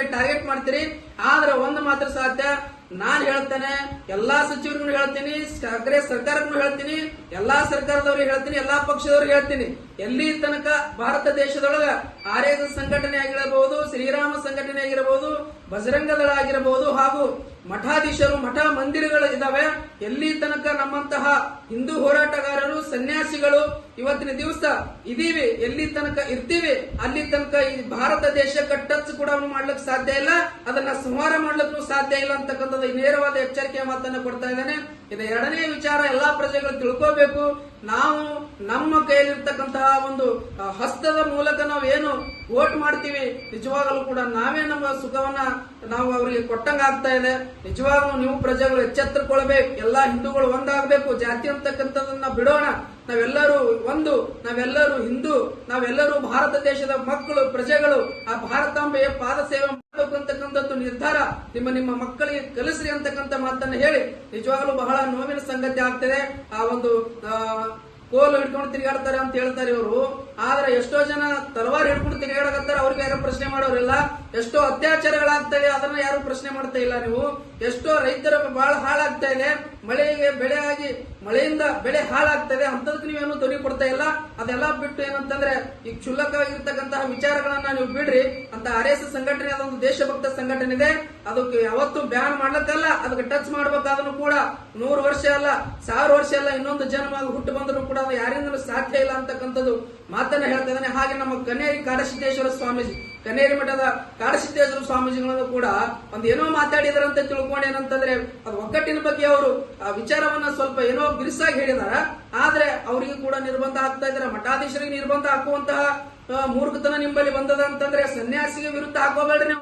ಬರೀ ಟಾರ್ಗೆಟ್ ಮಾಡ್ತೀರಿ, ಆದ್ರೆ ಒಂದು ಮಾತ್ರ ಸಾಧ್ಯ, ನಾನು ಹೇಳ್ತೇನೆ, ಎಲ್ಲಾ ಸಚಿವರಿಗೂ ಹೇಳ್ತೀನಿ ಅಗ್ರೆ ಸರ್ಕಾರಕ್ಕೂ ಹೇಳ್ತೀನಿ, ಎಲ್ಲಾ ಸರ್ಕಾರದವ್ರಿಗೆ ಹೇಳ್ತೀನಿ, ಎಲ್ಲಾ ಪಕ್ಷದವ್ರಿಗೆ ಹೇಳ್ತೀನಿ. ಎಲ್ಲಿ ತನಕ ಭಾರತ ದೇಶದೊಳಗ ಆರ್ಯ ಸಂಘಟನೆ ಆಗಿರಬಹುದು, ಶ್ರೀರಾಮ ಸಂಘಟನೆ ಆಗಿರಬಹುದು ಬಜರಂಗ ದಳ ಆಗಿರಬಹುದು ಹಾಗೂ ಮಠಾಧೀಶರು, ಮಠ ಮಂದಿರಗಳು ಇದಾವೆ ಎಲ್ಲಿ ತನಕ ನಮ್ಮಂತಹ ಹಿಂದೂ ಹೋರಾಟಗಾರರು, ಸನ್ಯಾಸಿಗಳು ಇವತ್ತಿನ ದಿವಸ ಇದೀವಿ, ಎಲ್ಲಿ ತನಕ ಇರ್ತೀವಿ, ಅಲ್ಲಿ ತನಕ ಈ ಭಾರತ ದೇಶಕ್ಕೆ ಟಚ್ ಕೂಡ ಮಾಡ್ಲಿಕ್ಕೆ ಸಾಧ್ಯ ಇಲ್ಲ. ಅದನ್ನ ಸಂಹಾರ ಮಾಡ್ಲಿಕ್ಕೂ ಸಾಧ್ಯ ಇಲ್ಲ ಅಂತಕ್ಕಂಥದ್ದು ನೇರವಾದ ಎಚ್ಚರಿಕೆಯ ಮಾತನ್ನ ಕೊಡ್ತಾ ಇದ್ದಾನೆ. ಇದು ಎರಡನೇ ವಿಚಾರ ಎಲ್ಲಾ ಪ್ರಜೆಗಳು ತಿಳ್ಕೋಬೇಕು. ನಾವು ನಮ್ಮ ಕೈಯಲ್ಲಿರ್ತಕ್ಕಂತಹ ಒಂದು ಹಸ್ತದ ಮೂಲಕ ನಾವು ಏನು ವೋಟ್ ಮಾಡ್ತೀವಿ, ನಿಜವಾಗಲೂ ಕೂಡ ನಾವೇ ನಮ್ಮ ಸುಖವನ್ನ ನಾವು ಅವರಿಗೆ ಕೊಟ್ಟಂಗ ಆಗ್ತಾ ಇದೆ. ನಿಜವಾಗ್ಲೂ ನೀವು ಪ್ರಜೆಗಳು ಎಚ್ಚೆತ್ತುಕೊಳ್ಬೇಕು ಎಲ್ಲಾ ಹಿಂದೂಗಳು ಒಂದಾಗಬೇಕು, ಜಾತಿ ಅಂತಕ್ಕಂಥದನ್ನ ಬಿಡೋಣ. ನಾವೆಲ್ಲರೂ ಒಂದು, ನಾವೆಲ್ಲರೂ ಹಿಂದೂ, ನಾವೆಲ್ಲರೂ ಭಾರತ ದೇಶದ ಮಕ್ಕಳು, ಪ್ರಜೆಗಳು, ಆ ಭಾರತಾಂಬೆಯ ಪಾದ ಸೇವೆ ಮಾಡಬೇಕು ಅಂತಕ್ಕಂಥದ್ದು ನಿರ್ಧಾರ ನಿಮ್ಮ ನಿಮ್ಮ ಮಕ್ಕಳಿಗೆ ಕಲಿಸ್ರಿ ಅಂತಕ್ಕಂಥ ಮಾತನ್ನು ಹೇಳಿ. ನಿಜವಾಗಲೂ ಬಹಳ ನೋವಿನ ಸಂಗತಿ ಆಗ್ತದೆ. ಆ ಒಂದು ಕೋಲು ಹಿಡ್ಕೊಂಡು ತಿರುಗಾಡ್ತಾರೆ ಅಂತ ಹೇಳ್ತಾರೆ ಇವರು. ಆದ್ರೆ ಎಷ್ಟೋ ಜನ ತಲವಾರು ಹಿಡ್ಕೊಂಡು ತಿರುಗಾಡಕತ್ತಾರೆ, ಅವ್ರಿಗೆ ಯಾರು ಪ್ರಶ್ನೆ ಮಾಡೋರಿಲ್ಲ. ಎಷ್ಟೋ ಅತ್ಯಾಚಾರಗಳಾಗ್ತವೆ, ಅದನ್ನ ಯಾರು ಪ್ರಶ್ನೆ ಮಾಡ್ತಾ ಇಲ್ಲ ನೀವು. ಎಷ್ಟೋ ರೈತರ ಬಹಳ ಇದೆ ಮಳೆಗೆ ಬೆಳೆ ಆಗಿ ಮಳೆಯಿಂದ ಬೆಳೆ ಹಾಳಾಗ್ತದೆ, ಅಂತದಕ್ಕೆ ನೀವೇನು ಧ್ವನಿ ಕೊಡ್ತಾ ಇಲ್ಲ. ಅದೆಲ್ಲ ಬಿಟ್ಟು ಏನಂತಂದ್ರೆ, ಈ ಕ್ಷುಲ್ಲಕವಾಗಿರ್ತಕ್ಕಂತಹ ವಿಚಾರಗಳನ್ನ ನೀವು ಬಿಡ್ರಿ. ಅಂತ ಆರ್ ಎಸ್ ಸಂಘಟನೆ ಅದೊಂದು ದೇಶಭಕ್ತ ಸಂಘಟನೆ ಇದೆ. ಅದಕ್ಕೆ ಯಾವತ್ತು ಬ್ಯಾನ್ ಮಾಡ್ಲಕ್ಕಲ್ಲ. ಅದಕ್ಕೆ ಟಚ್ ಮಾಡ್ಬೇಕಾದ್ರೂ ಕೂಡ ನೂರು ವರ್ಷ ಅಲ್ಲ, ಸಾವಿರ ವರ್ಷ ಅಲ್ಲ, ಇನ್ನೊಂದು ಜನ್ಮ ಹುಟ್ಟು ಬಂದರೂ ಕೂಡ ಅದು ಯಾರಿಂದಲೂ ಸಾಧ್ಯ ಇಲ್ಲ ಅಂತಕ್ಕಂಥದ್ದು ಮಾತನ್ನ ಹೇಳ್ತಾ ಇದ್ದಾನೆ. ಹಾಗೆ ನಮ್ಮ ಕನ್ನೇರಿ ಕಾಡಸಿದ್ದೇಶ್ವರ ಸ್ವಾಮೀಜಿ, ಕನ್ನೇರಿ ಮಠದ ಕಾಡಸಿದ್ದೇಶ್ವರ ಸ್ವಾಮೀಜಿಗಳನ್ನು ಕೂಡ ಒಂದು ಏನೋ ಮಾತಾಡಿದಾರಂತ ತಿಳ್ಕೊಂಡು ಏನಂತಂದ್ರೆ, ಅದು ಒಗ್ಗಟ್ಟಿನ ಬಗ್ಗೆ ಅವರು ವಿಚಾರವನ್ನ ಸ್ವಲ್ಪ ಏನೋ ಬಿರುಸಾಗಿ ಹೇಳಿದಾರ. ಆದ್ರೆ ಅವರಿಗೆ ಕೂಡ ನಿರ್ಬಂಧ ಹಾಕ್ತಾ ಇದಾರೆ ಮಠಾಧೀಶರಿಗೆ ನಿರ್ಬಂಧ ಹಾಕುವಂತಹ ಮೂರ್ಖತನ ನಿಂಬಲ್ಲಿ ಬಂದದ ಅಂತಂದ್ರೆ ಸನ್ಯಾಸಿಗೆ ವಿರುದ್ಧ ಹಾಕೋಬೇಡ್ರಿ